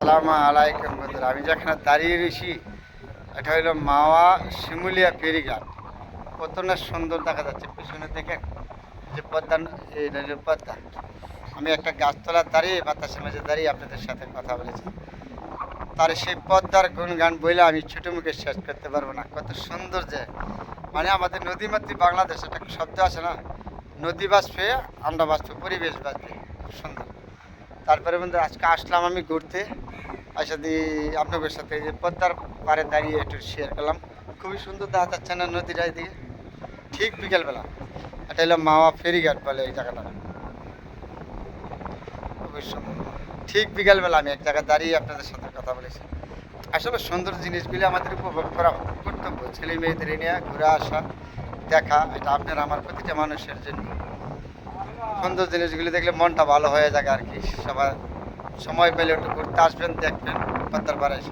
সালামু আলাইকুম বন্ধুরা, আমি যেখানে দাঁড়িয়ে রয়েছি, এটা হলো মাওয়া শিমুলিয়া ফেরিঘাট। কত না সুন্দর দেখা যাচ্ছে পিছনে দেখেন যে পদ্মা, এই হলো পদ্মা। আমি একটা গাছতলার দাঁড়িয়ে, বাতাসের মাঝে দাঁড়িয়ে আপনাদের সাথে কথা বলেছি। তার সেই পদ্মার গুণগান বইলে আমি ছোটো মুখে শেষ করতে পারব না। কত সুন্দর যে মানে আমাদের নদীমাতৃ বাংলাদেশ একটা শব্দ আছে না? নদী বাঁচবে আমরা বাঁচবে পরিবেশ বাঁচবে খুব সুন্দর। তারপরে বন্ধু, আজকে আসলাম আমি ঘুরতে। আসা দিয়ে আপনাদের সাথে যে পদ্মার পারে দাঁড়িয়ে একটু শেয়ার করলাম। খুবই সুন্দর দেখা যাচ্ছে না নদীটা এদিকে। ঠিক বিকেলবেলা। এটা হলো মাওয়া ফেরিঘাট বলে এই জায়গাটা। খুবই সুন্দর ঠিক বিকেলবেলা আমি এক জায়গায় দাঁড়িয়ে আপনাদের সাথে কথা বলেছি। আসলে সুন্দর জিনিসগুলি আমাদের উপভোগ করা কর্তব্য। ছেলে মেয়েদের নিয়ে ঘুরে আসা, দেখা, এটা আপনার আমার প্রতিটা মানুষের জন্য। সুন্দর জিনিসগুলি দেখলে মনটা ভালো হয়ে যায় আর কি সবার সময় পেলে একটু ঘুরতে আসবেন, দেখবেন পাতার পাড়ে এসে।